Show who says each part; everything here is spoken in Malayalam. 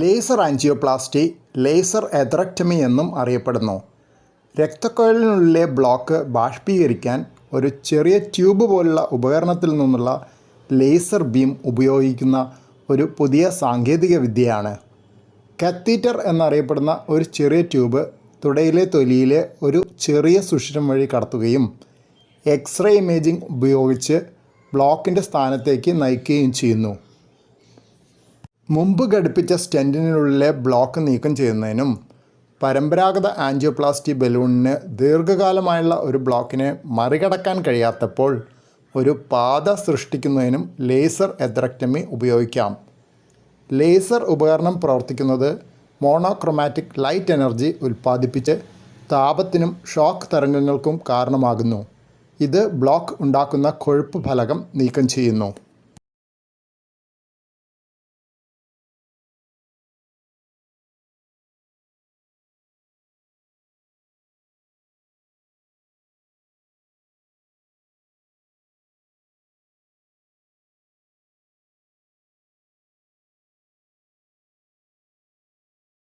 Speaker 1: ലേസർ ആൻജിയോപ്ലാസ്റ്റി ലേസർ എത്രക്ടമി എന്നും അറിയപ്പെടുന്നു. രക്തക്കൊഴലിനുള്ളിലെ ബ്ലോക്ക് ബാഷ്പീകരിക്കാൻ ഒരു ചെറിയ ട്യൂബ് പോലുള്ള ഉപകരണത്തിൽ നിന്നുള്ള ലേസർ ബീം ഉപയോഗിക്കുന്ന ഒരു പുതിയ സാങ്കേതിക വിദ്യയാണ്. കത്തീറ്റർ എന്നറിയപ്പെടുന്ന ഒരു ചെറിയ ട്യൂബ് തുടയിലെ തൊലിയിലെ ഒരു ചെറിയ സുഷിരം വഴി കടത്തുകയും എക്സ്റേ ഇമേജിംഗ് ഉപയോഗിച്ച് ബ്ലോക്കിന്റെ സ്ഥാനത്തേക്ക് നയിക്കുകയും ചെയ്യുന്നു. മുമ്പ് ഘടിപ്പിച്ച സ്റ്റെന്റിനുള്ളിലെ ബ്ലോക്ക് നീക്കം ചെയ്യുന്നതിനും പരമ്പരാഗത ആൻജിയോപ്ലാസ്റ്റി ബലൂണിന് ദീർഘകാലമായുള്ള ഒരു ബ്ലോക്കിനെ മറികടക്കാൻ കഴിയാത്തപ്പോൾ ഒരു പാത സൃഷ്ടിക്കുന്നതിനും ലേസർ എത്രക്ടമി ഉപയോഗിക്കാം. ലേസർ ഉപകരണം പ്രവർത്തിക്കുന്നത് മോണോക്രോമാറ്റിക് ലൈറ്റ് എനർജി ഉൽപ്പാദിപ്പിച്ച് താപത്തിനും ഷോക്ക് തരംഗങ്ങൾക്കും കാരണമാകുന്നു. ഇത് ബ്ലോക്ക് ഉണ്ടാക്കുന്ന കൊഴുപ്പ് ഫലകം നീക്കം ചെയ്യുന്നു.